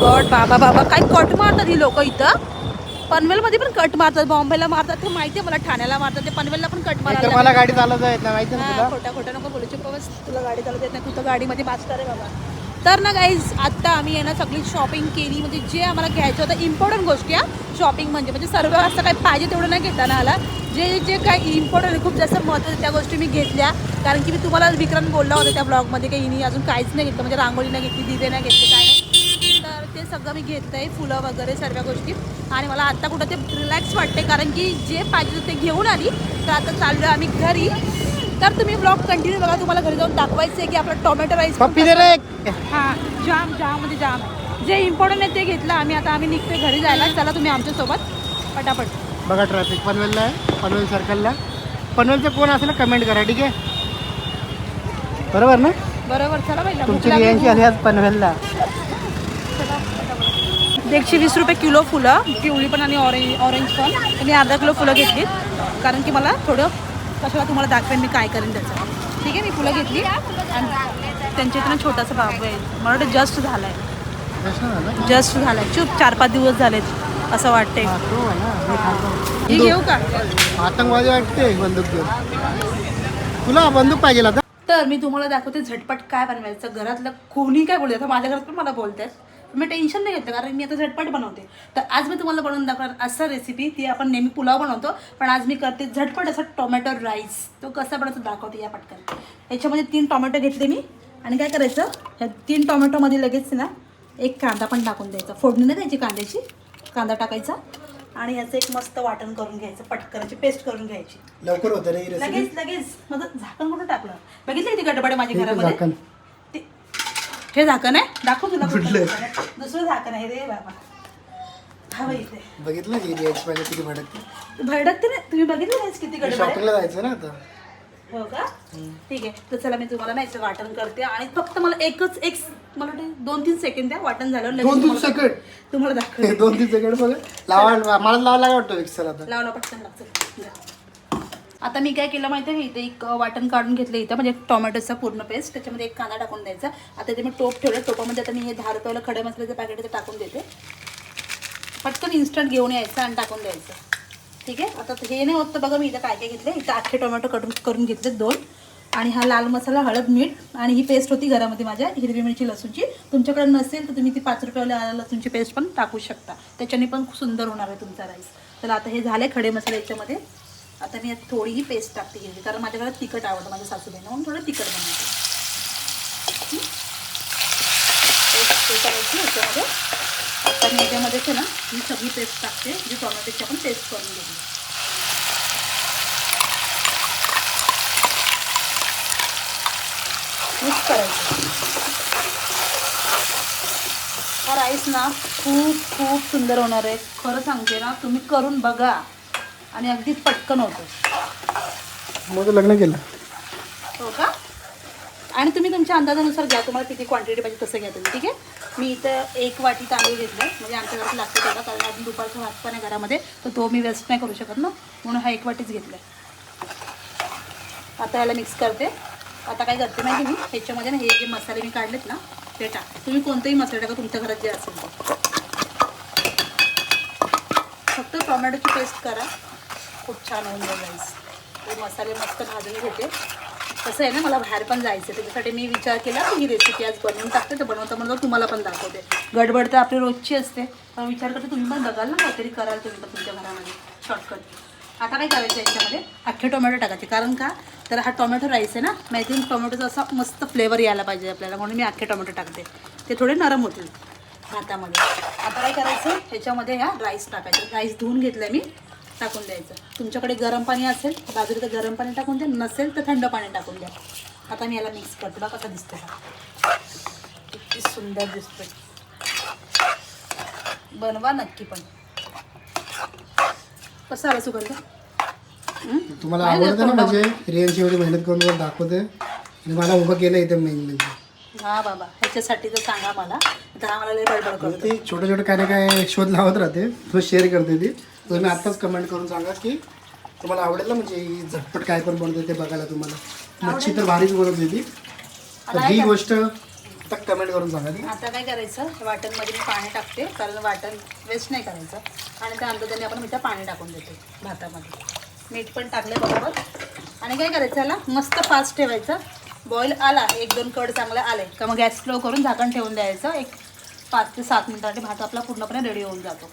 God बाबा बाबा. काय कट मारतात ही लोक इथं? पनवेलमध्ये पण कट मारतात बॉम्बेला मारतात. ते माहिती आहे मला ठाण्याला मारतात. ते पनवेलला पण कट मारायला मला गाडी चालवता येत नाही माहिती ना हा, तुला? खोटा खोटा नको बोलू. चुप बस तुला गाडी चालवता येत नाही. तू तर गाडीमध्ये मास्टर आहे बाबा? तर ना गाईज आत्ता आम्ही आहे ना सगळी शॉपिंग केली. म्हणजे जे आम्हाला घ्यायचं होतं इम्पॉर्टंट गोष्टी हा. शॉपिंग म्हणजे म्हणजे सर्व असं काही पाहिजे तेवढं नाही घेताना आला. जे जे काही इम्पॉर्टंट खूप जास्त महत्त्वाचं त्या गोष्टी मी घेतल्या. कारण की मी तुम्हाला विक्रांत बोलला होता त्या ब्लॉगमध्ये काही हिनी अजून काहीच नाही घेतलं. म्हणजे रांगोळी नाही घेतली दिवे नाही घेतले काय नाही. ते सगळं मी घेतलं आहे फुलं वगैरे सर्व गोष्टी. आणि मला आत्ता कुठं ते रिलॅक्स वाटते कारण की जे पाहिजे ते घेऊन आली तर आता चाललो आम्ही घरी. तर तुम्ही ब्लॉग कंटिन्यू बघा तुम्हाला घरी जाऊन दाखवायचं आहे की आपला टोमॅटो राईस. हां जाम जाम म्हणजे जाम. आहे. जे इम्पॉर्टंट आहे ते घेतलं आम्ही आता आम्ही निघतोय घरी जायला. चला तुम्ही आमच्यासोबत पटापट. बघा ट्रॅफिक पनवेलला आहे पनवेल सर्कलला पनवेलचं कोण असेल कमेंट करा ठीक आहे? बरोबर ना? बरोबर चला तुमची आली आज पनवेलला. एकशे वीस रुपये किलो फुलं पिवळी पण आणि ऑरेंज ऑरेंज पण. मी अर्धा किलो फुलं घेतली कारण की मला थोडं कशाला तुम्हाला दाखवेन मी काय करेन त्याचं. ठीक आहे मी फुलं घेतली. आणि त्यांच्या इथं छोटासा बाबू आहे. मला वाटतं जस्ट झाला आहे जस्ट झाला आहे चूप चार पाच दिवस झालेत असं वाटते हा, तो घेऊ का? आतंकवादी वाटते बंदूक तुला बंदूक पाहिजे आता. तर मी तुम्हाला दाखवते झटपट काय बनवायचं. घरातलं कोणी काय बोलते आता माझ्या घरात पण मला बोलतात मी टेन्शन नाही घेतलं कारण मी आता झटपट बनवते. तर आज मी तुम्हाला बनवून दाखवणार असं रेसिपी ती आपण नेहमी पुलाव बनवतो पण आज मी करते झटपट असा टोमॅटो राईस तो कसा बनवतो दाखवते या पटकन. याच्यामध्ये तीन टोमॅटो घेतले मी. आणि काय करायचं ह्या तीन टोमॅटोमध्ये लगेच ना एक कांदा पण टाकून द्यायचा. फोडणी नाही द्यायची कांद्याची. कांदा टाकायचा. आणि याचं एक मस्त वाटण करून घ्यायचं. पटकराची पेस्ट करून घ्यायची. लवकर होतं ही लगेच लगेच. माझं झाकण कुठं टाकलं? बघितलं किती गडबड माझ्या घरामध्ये? हे झाकण आहे? दाखव तुला कुठलं. दुसरं झाकण आहे रे बाबा. हा बघितले किती भडकते? भडकते ना. तुम्ही बघितलं नाहीच किती आहे? शॉपिंगला जायचं ना आता. हो का? ठीक आहे. तर चला मी तुम्हाला नाही याचं वाटण करते आणि फक्त मला एकच एक मला वाटतं दोन तीन सेकंड द्या. वाटण लगेच दोन तीन सेकंड तुम्हाला दाखवते. दोन तीन सेकंड बघा. लावा मला लावा लागला वाटतो मिक्सर आता. लावला पटकन लागतं. आता मी काय केलं माहिती आहे इथे एक वाटण काढून घेतलं इथं. म्हणजे टोमॅटोचा पूर्ण पेस्ट त्याच्यामध्ये एक कांदा टाकून द्यायचा. आता इथे मी टोप ठेवलं. टोपामध्ये आता मी हे दहा रुपयाला खडे मसाल्याचं पॅकेट इथे टाकून देते. पटकन इन्स्टंट घेऊन यायचं आणि टाकून द्यायचं. ठीक आहे? आता हे नाही होत बघा मी इथं काय काय घेतलं इथं अख्खे टोमॅटो कटून करून घेतले दोन. आणि हा लाल मसाला हळद मीठ आणि ही पेस्ट होती घरामध्ये माझ्या हिरवी मिरची लसूणची. तुमच्याकडे नसेल तर तुम्ही ती पाच रुपयाला लसूणची पेस्ट पण टाकू शकता. त्याच्याने पण सुंदर होणार आहे तुमचा राईस तर आता हे झाले खडे मसाले याच्यामध्ये. आता मी थोडीही पेस्ट टाकते हिरवी कारण माझ्या तिखट आवडतं माझ्या सासूबाईंना म्हणून थोडं तिखट बनवते. पेस्ट करायची याच्यामध्ये. आता मी याच्यामध्ये आहे ना ही सगळी पेस्ट टाकते म्हणजे जी टॉमॅटोची आपण पेस्ट करून घेतली मिक्स करायचं. हा राईस ना खूप खूप सुंदर होणार आहे. खरं सांगते ना तुम्ही करून बघा. आणि अगदी पटकन होतं. मग लग्न केलं. हो का? आणि तुम्ही तुमच्या अंदाजानुसार घ्या तुम्हाला किती क्वांटिटी पाहिजे तसं घ्या तुम्ही ठीक आहे? मी इथं एक वाटी तांदूळ घेतलं म्हणजे आमच्या घरात लागतं तेवढा कारण अजून दुपारचा भात पण आहे घरामध्ये तर तो मी वेस्ट नाही करू शकत ना म्हणून हा एक वाटीच घेतला आता याला मिक्स करते. आता काय करते माहिती मी? ह्याच्यामध्ये ना हे जे मसाले मी काढलेत ना ते टाक. तुम्ही कोणतेही मसाले टाका तुमच्या घरात जे असेल फक्त टोमॅटोची पेस्ट करा. खूप छान होऊन जाईल राईस ते मसाले मस्त भाजून घेते. कसं आहे ना मला बाहेर पण जायचं त्याच्यासाठी मी विचार केला की ही रेसिपी आज बनवून टाकते तर बनवता बनवता तुम्हाला पण दाखवते. गडबड तर आपली रोजची असते पण विचार करते तुम्ही पण बघाल ना काहीतरी कराल तुम्ही पण तुमच्या घरामध्ये शॉर्टकट आता काय करायचं याच्यामध्ये? अख्खे टोमॅटो टाकायचे. कारण का? तर हा टोमॅटो राईस आहे ना माहिती टोमॅटोचा असा मस्त फ्लेवर यायला पाहिजे आपल्याला म्हणून मी अख्खे टोमॅटो टाकते. ते थोडे नरम होतील. भातामध्ये. आता काय करायचं? ह्याच्यामध्ये ह्या राईस टाकायचं. राईस धुवून घेतलं मी. टाकून द्यायचं. तुमच्याकडे गरम पाणी असेल बाजूला तर गरम पाणी टाकून द्या नसेल तर थंड पाणी टाकून द्या. आता मी याला मिक्स करते बघा कसा दिसतो हा. किती सुंदर दिसतोय. बनवा नक्की पण. कसं आलं सुगंध? तुम्हाला आवडतं ना. म्हणजे रियांची एवढी मेहनत करून दाखवते. आणि मला उभं केलं इथं मेन म्हणजे. हा बाबा ह्याच्यासाठी तर सांगा मला. हा लय बडबड करतो म्हणजे ती छोटे छोटे काय ना काय शोध लावत राहते. तो शेअर करते ती. तुम्ही आत्ताच कमेंट करून सांगा की तुम्हाला आवडेल ना म्हणजे ही झटपट काय पण बनवते ते बघायला तुम्हाला. मच्छी तर भारीच बनवते ती. तर ही गोष्ट कमेंट करून सांगा आता काय करायचं वाटणमध्ये मी पाणी टाकते कारण वाटण वेस्ट नाही करायचं. आणि त्यानंतर त्यांनी आपण मिठा पाणी टाकून देते भातामध्ये. मीठ पण टाकले बरोबर. आणि काय करायचं याला मस्त फास्ट ठेवायचं. बॉईल आला एक दोन कड चांगला आले का मग गॅस स्लो करून झाकण ठेवून द्यायचं. एक पाच ते सात मिनिटासाठी भात आपला पूर्णपणे रेडी होऊन जातो.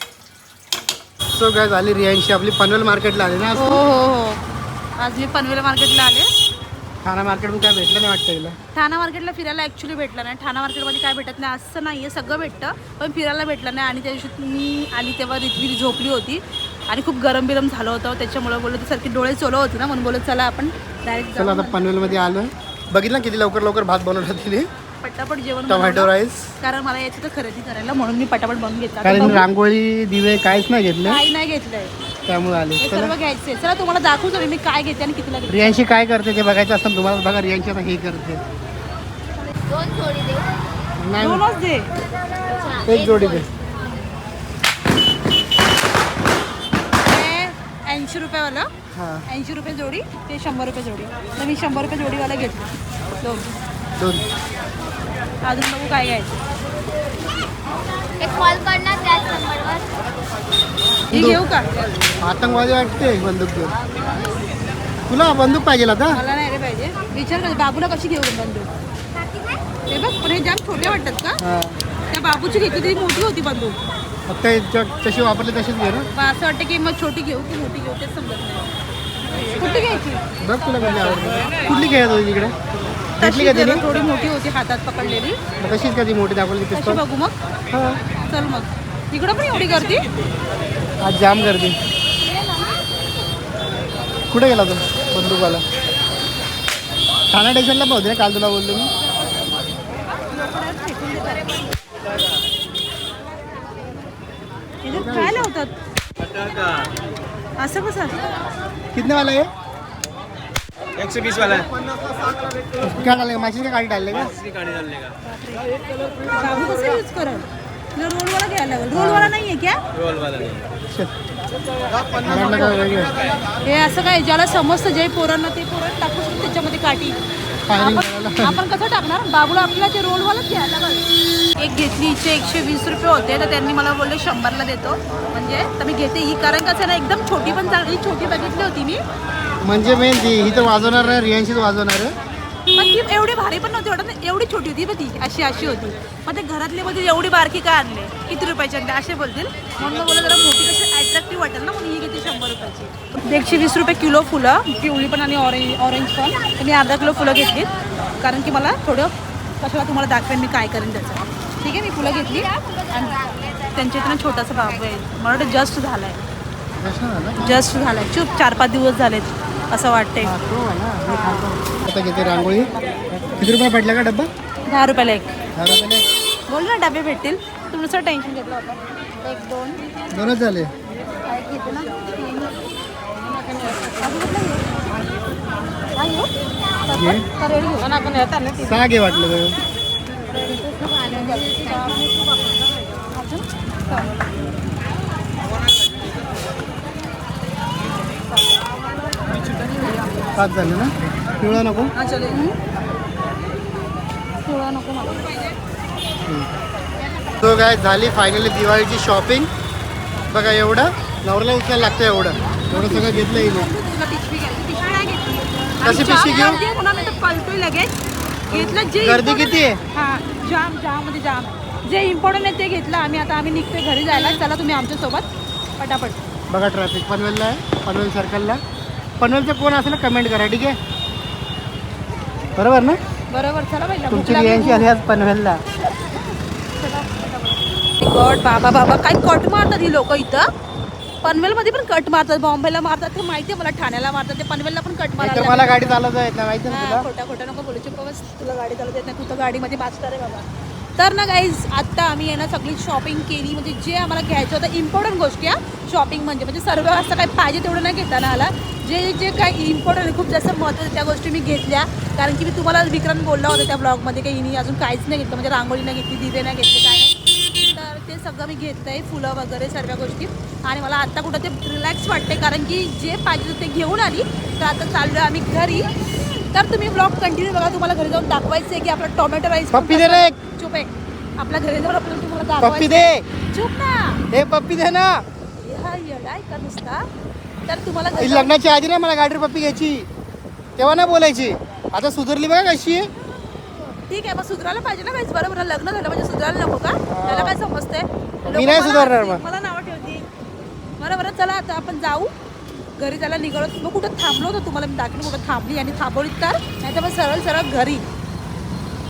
सो काय झाली? रियांशी आपली पनवेल मार्केटला आली ना आज? हो हो हो. आज मी पनवेल मार्केटला आले. ठाणा मार्केटमध्ये काय भेटलं नाही वाटतं तिला? ठाणा मार्केटला फिरायला ॲक्च्युली भेटलं नाही. ठाणा मार्केटमध्ये काय भेटत नाही असं नाही आहे सगळं भेटतं पण फिरायला भेटलं नाही. आणि त्या दिवशी मी आली तेव्हा रितवी झोपली होती. आणि खूप गरम बिरम झालं होतं. त्याच्यामुळे बोललं तर सारखी डोळे चोलो होती ना. म्हणून बोलत चला आपण डायरेक्ट चला आता पनवेलमध्ये आलं बघितलं किती लवकर लवकर भात बनवला तिने? पटापट जेवण टोमॅटो. राईस. कारण मला यायचं तर खरेदी करायला म्हणून मी पटापट बनवून घेतला. कारण. रांगोळी दिवे काहीच नाही घेतलं. काही नाही घेतलंय. त्यामुळे आले. हे चला. सर्व घ्यायचे. चला तुम्हाला दाखवतो मी मी काय घेते आणि कितीला घेते. रियांशी काय करते ते बघायचं असतं तुम्हाला बघा रियांशी आता हे करते. दोन जोडी दे. नाही. दोनच दे. एक जोडी दे. ऐंशी रुपयावाला. हां. ऐंशी रुपये जोडी ते शंभर रुपये जोडी. तर मी शंभर रुपये जोडीवाला घेतली. दोन. दोन. अजून बघू काय घ्यायचं. कॉल करणार त्याच नंबरवर ही घेऊ का? आतंकवादी वाटते बंदूक घेऊन. तुला बंदूक पाहिजे आता? मला नाही रे पाहिजे. विचार कर बाबूला कशी घेऊ बंदूक? हे बघ पण हे जाम छोटे वाटतात का? त्या बाबूची घेतली तरी मोठी होती बंदूक. फक्त वापरली तशीच घे ना. असं वाटतं की मग छोटी घेऊ की मोठी घेऊ तेच समजत नाही. कुठली घ्यायची? बघ तुला कधी आवडते. कुठली तिकडे? घेतली तशी का जरा तिने थोडी मोठी होती हातात पकडलेली. मग तशीच का ती मोठी दाखवली कशी पिस्तॉल बघू मग. हां. चल मग. इकडं पण एवढी गर्दी? आज जाम गर्दी. कुठे गेला तो बंदूकवाला ठाणा स्टेशनला पाहते ना काल तुला बोललो मी. इथे काय लावतात? असं कसं? कितने वाला है एक सौ बीस वाला है क्या डालेगा मशीन का गाड़ी डालेगा इसकी गाड़ी डालने का? बाबू कसं यूज करल तुला रोलवाला घ्यायला लागेल. रोलवाला नाही आहे क्या? रोल वाला. हे असं काय ज्याला समजतं जे पोरांना ते पोरांना टाकू शकतो त्याच्यामध्ये काठी. आपण आपण कसं टाकणार? बाबूला आपल्याला ते रोलवालाच घ्यायला लागेल. एक घेतली हिचे एकशे वीस रुपये होते तर त्यांनी मला बोलले शंभरला देतो. म्हणजे तर मी घेते ही. कारण कसं ना एकदम छोटी पण चांगली छोटी बघितली होती मी. म्हणजे मेन ती ही तर वाजवणार आहे रियांशीच वाजवणार आहे. पण ती एवढी भारी पण नव्हती वाटत ना, एवढी छोटी होती बघ ती अशी अशी होती. मग ते घरातले मध्ये एवढी बारकी काय आणले? किती रुपयाचे आणले? असे बोलतील. म्हणून मग बोला जरा मोठी कशी अट्रॅक्टिव्ह वाटेल ना म्हणून ही घेते शंभर रुपयाची. एकशे वीस रुपये किलो फुलं पिवळी पण आणि ऑरेंज ऑरेंज पण. तर मी अर्धा किलो फुलं घेतली. कारण की मला थोडं कशाला तुम्हाला दाखवेन मी काय करेन त्याचं. ठीक आहे मी फुलं घेतली. आणि त्यांच्या इथं ना छोटासा बाबू आहे. मला वाटतं जस्ट झाला आहे जस्ट झाला आहे चूप चार पाच दिवस झालेत. असं वाटतंय. हा. आता घेते रांगोळी? किती रुपये पडला का डब्बा? दहा रुपयाला एक. दहा रुपयाला एक. बोल ना डबे भेटतील. तू नुसतं टेन्शन घेतलं होतं? एक दोन. दोनच झाले. ना तीन. अजून कुठलं घेऊ? हा घेऊ? घे. का रेडी घेऊ? आणि आपण येतात ना ते. सहा घे वाटलं तर अजून? चालेल. पाच झाले ना? पिवळा नको? हं? पिवळा नको तो काय झाली फायनली दिवाळीची शॉपिंग बघा एवढं. नवऱ्याला उचलायला लागतं एवढं. एवढं सगळं घेतलं. येईल कशी पिशवी घेऊ? लगेच. घेतलं जे गर्दी किती आहे? हा जाम जाम म्हणजे जाम. जे इम्पॉर्टंट आहे ते घेतलं. आम्ही आता आम्ही निघतोय घरी जायला. चला तुम्ही आमच्यासोबत. पटापट. बघा ट्रॅफिक पनवेलला आहे. पनवेल सर्कलला पनवेलचं कोण असेल ना कमेंट करा ठीक आहे? बरोबर ना? बरोबर चला तुमची आली आज पनवेलला. कट बाबा बाबा काय कट मारतात ही लोक इथं? पनवेलमध्ये पण कट मारतात बॉम्बेला मारतात ते माहिती आहे मला ठाण्याला मारतात ते पनवेलला पण कट मारतात मला गाडी चालवता येत नाही माहिती खोटा खोटा नको बोलू चुप बस तुला गाडी चालवता येत नाही तू तर गाडीमध्ये मास्टर आहे बाबा? तर ना गाईज आत्ता आम्ही आहे ना सगळी शॉपिंग केली. म्हणजे जे आम्हाला घ्यायचं होतं इम्पॉर्टंट गोष्टी हा. शॉपिंग म्हणजे म्हणजे सर्व असं काही पाहिजे तेवढं नाही घेताना आला. जे जे काही इम्पॉर्टंट खूप जास्त महत्त्वाचं त्या गोष्टी मी घेतल्या. कारण की मी तुम्हाला विक्रांत बोलला होता त्या ब्लॉगमध्ये काही हिनी अजून काहीच नाही घेतलं. म्हणजे रांगोळी नाही घेतली दिवे नाही घेतले काय नाही. तर ते सगळं मी घेतलं आहे फुलं वगैरे सर्व गोष्टी. आणि मला आत्ता कुठं ते रिलॅक्स वाटते कारण की जे पाहिजे ते घेऊन आली. तर आता चाललो आम्ही घरी. तर तुम्ही ब्लॉग कंटिन्यू बघा. तुम्हाला घरी जाऊन दाखवायचं आहे की आपला टोमॅटो राईस. चुप आहे. आपल्या घरी जाऊन आपल्याला तुम्हाला पप्पी दाखवायचं दे. चुप ना. हे पप्पी दे ना. हा का नुसता? तर तुम्हाला घरी जाऊन- लग्नाच्या आधी ना मला गाडीवर पप्पी घ्यायची. तेव्हा ना बोलायची. आता सुधारली बघा कशी आहे. ठीक आहे मग सुधारायला पाहिजे ना काहीच बरोबर आहे, लग्न झालं म्हणजे सुधारायला नको का? त्याला काय समजते मी नाही सुधारणार मग. मला नावं ठेवती. बरोबर चला आता आपण जाऊ. घरी त्याला निघालो. मग कुठं थांबलो होतो तुम्हाला? मी दाखवलं कुठं थांबली आणि थांबवलीत तर? नाही तर मग सरळ सरळ घरी.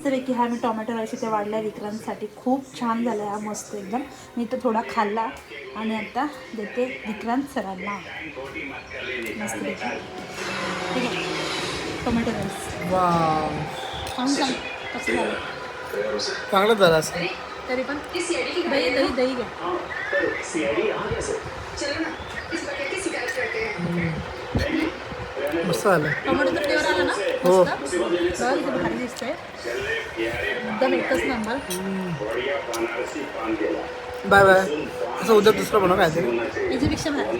तर की हा मी टोमॅटो राईस इथे वाढला विक्रांतसाठी. खूप छान झाला हा मस्त एकदम. मी तर थोडा खाल्ला आणि आता देते विक्रांत सरांना. मस्त ठीक आहे. Tomato rice. वा सांग सांग. कसं झालं? चांगलं झालं असं. तरी पण. दही दही दही घ्या मस्त झालं. टोमॅटोचा फ्लेवर आला ना? हो. भारी दिसतंय. एकदम एकच नंबर. Bye bye. असं उद्या दुसरं बनव काय तरी याच्यापेक्षा भारी.